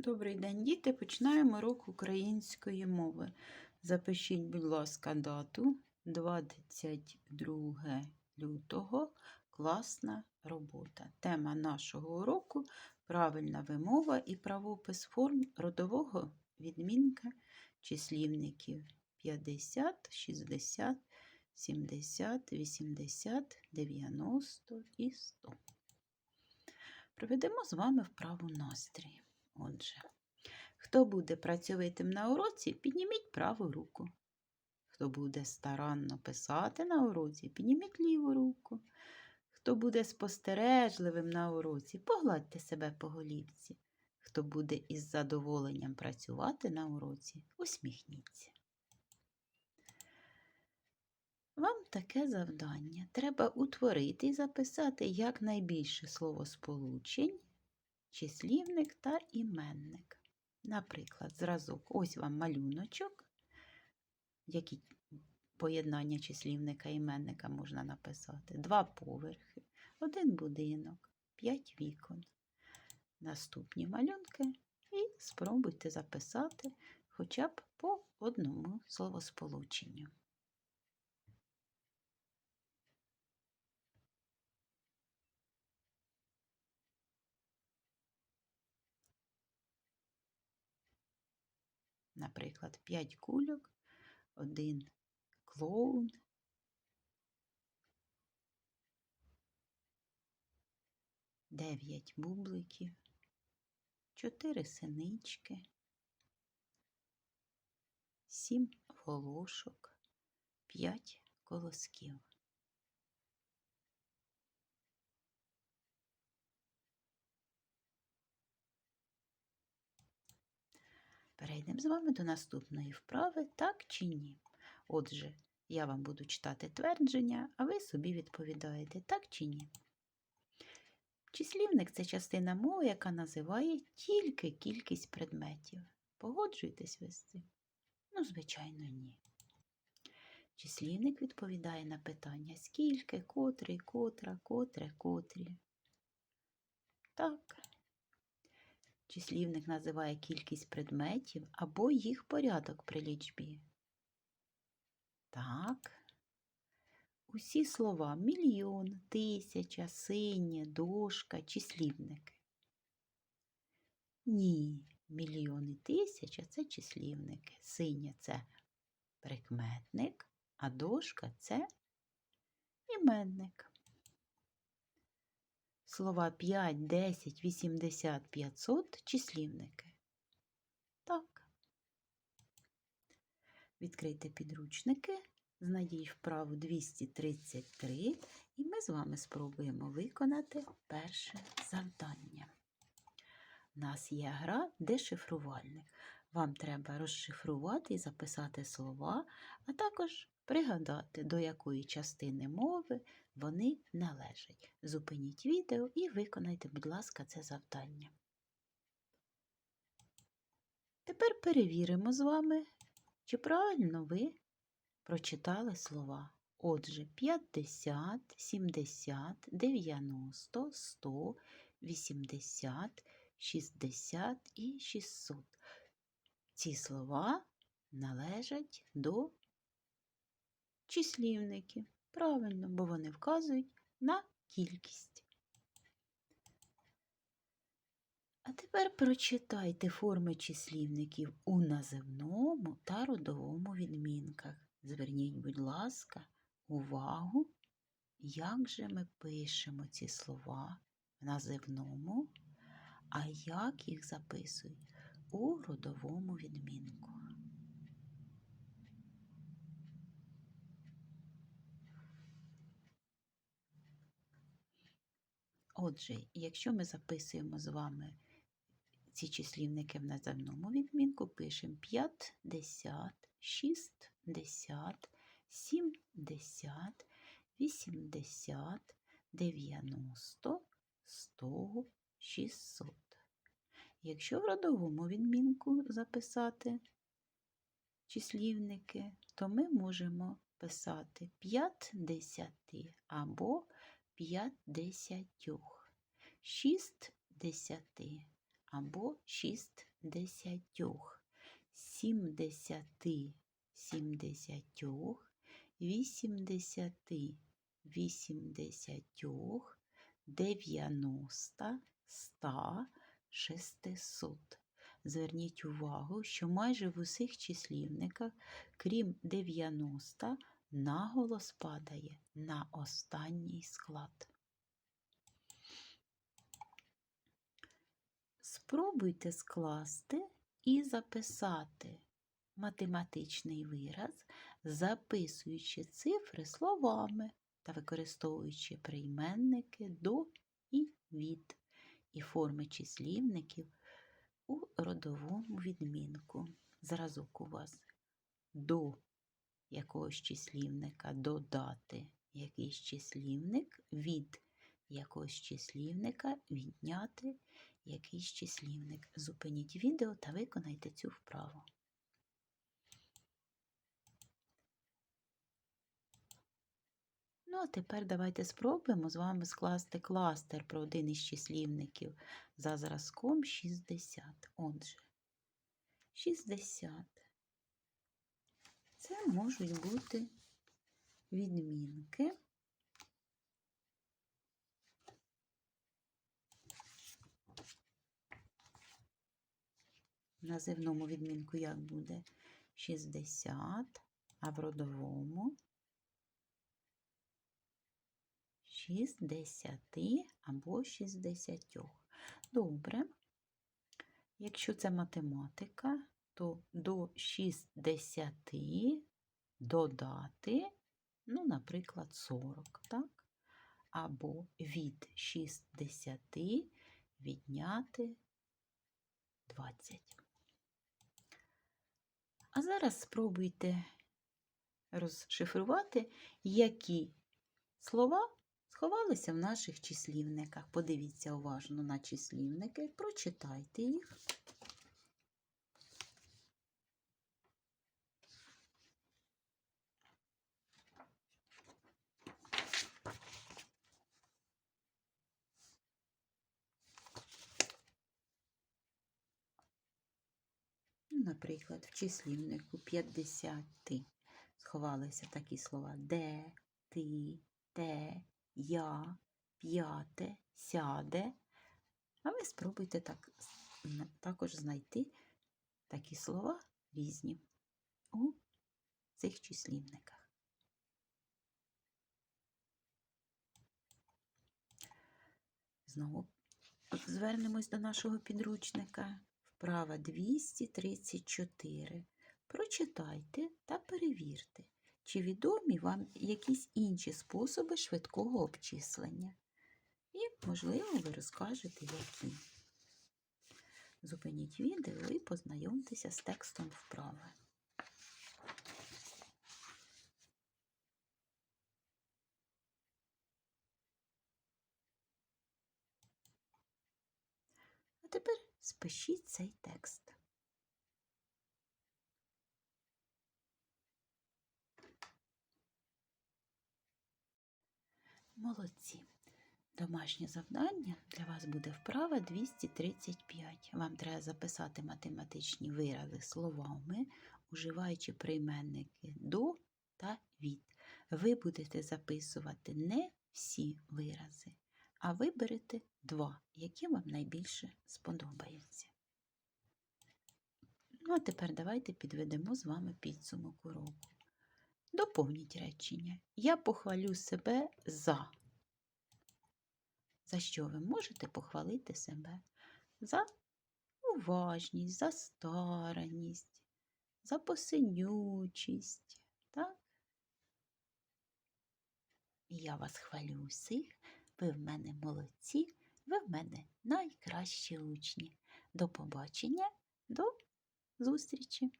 Добрий день, діти. Починаємо урок української мови. Запишіть, будь ласка, дату 22 лютого. Класна робота. Тема нашого уроку правильна вимова і правопис форм родового відмінка числівників 50, 60, 70, 80, 90 і 100. Проведемо з вами вправу настрій. Отже, хто буде працьовитим на уроці, підніміть праву руку. Хто буде старанно писати на уроці, підніміть ліву руку. Хто буде спостережливим на уроці, погладьте себе по голівці. Хто буде із задоволенням працювати на уроці, усміхніться. Вам таке завдання. Треба утворити і записати якнайбільше словосполучень числівник та іменник. Наприклад, зразок, ось вам малюночок, які поєднання числівника і іменника можна написати. Два поверхи, один будинок, п'ять вікон. Наступні малюнки і спробуйте записати хоча б по одному словосполученню. Наприклад, 5 кульок, один клоун, дев'ять бубликів, чотири синички, сім волошок, п'ять колосків. Перейдемо з вами до наступної вправи, так чи ні. Отже, я вам буду читати твердження, а ви собі відповідаєте, так чи ні. Числівник це частина мови, яка називає тільки кількість предметів. Погоджуєтесь ви з цим? Ну, звичайно, ні. Числівник відповідає на питання скільки, котрий, котра, котре, котрі. Так. Числівник називає кількість предметів або їх порядок при лічбі. Так. Усі слова мільйон, тисяча, синє, дошка, числівники. Ні, мільйон і тисяча це числівники. Синє це прикметник, а дошка це іменник. Слова 5, 10, 80, 500 числівники. Так. Відкрийте підручники, знайдіть вправу 233, і ми з вами спробуємо виконати перше завдання. У нас є гра дешифрувальник. Вам треба розшифрувати і записати слова, а також пригадати, до якої частини мови вони належать. Зупиніть відео і виконайте, будь ласка, це завдання. Тепер перевіримо з вами, чи правильно ви прочитали слова. Отже, 50, 70, 90, 100, 80, 60 і 600. Ці слова належать до числівників. Правильно, бо вони вказують на кількість. А тепер прочитайте форми числівників у називному та родовому відмінках. Зверніть, будь ласка, увагу, як же ми пишемо ці слова в називному, а як їх записують у родовому відмінку. Отже, якщо ми записуємо з вами ці числівники в наземному відмінку, пишемо 50, 60, 70, 80, 90, 100, 600. Якщо в родовому відмінку записати числівники, то ми можемо писати 50 або 50, 6 десяти або шістдесятьох, сімдесяти, сімдесятьох, вісімдесяти, вісімдесятьох, дев'яноста, ста, шестисот. Зверніть увагу, що майже в усіх числівниках, крім 90, наголос падає на останній склад. Спробуйте скласти і записати математичний вираз, записуючи цифри словами та використовуючи прийменники до і від і форми числівників у родовому відмінку. Зразок у вас до якогось числівника додати якийсь числівник, від якогось числівника відняти якийсь числівник. Зупиніть відео та виконайте цю вправу. Ну, а тепер давайте спробуємо з вами скласти кластер про один із числівників за зразком 60. Отже, 60. Це можуть бути відмінки. В називному відмінку як буде 60, а в родовому 60 або 60. Добре. Якщо це математика, то до 60 додати, ну, наприклад, 40, так? Або від 60 відняти 20. А зараз спробуйте розшифрувати, які слова сховалися в наших числівниках. Подивіться уважно на числівники, прочитайте їх. Наприклад, в числівнику 50 сховалися такі слова де, ти, те, я, п'яте, сяде. А ви спробуйте так, також знайти такі слова різні у цих числівниках. Знову звернемось до нашого підручника. Вправа 234. Прочитайте та перевірте, чи відомі вам якісь інші способи швидкого обчислення. І, можливо, ви розкажете, які. Зупиніть відео і познайомтеся з текстом вправи. А тепер спишіть цей текст. Молодці. Домашнє завдання для вас буде вправа 235. Вам треба записати математичні вирази словами, уживаючи прийменники до та від. Ви будете записувати не всі вирази, а виберете два, які вам найбільше сподобаються. Ну, а тепер давайте підведемо з вами підсумок уроку. Доповніть речення. Я похвалю себе за. За що ви можете похвалити себе? За уважність, за стараність, за посинючість. Так? Я вас хвалю усіх, ви в мене молодці, ви в мене найкращі учні. До побачення, до зустрічі!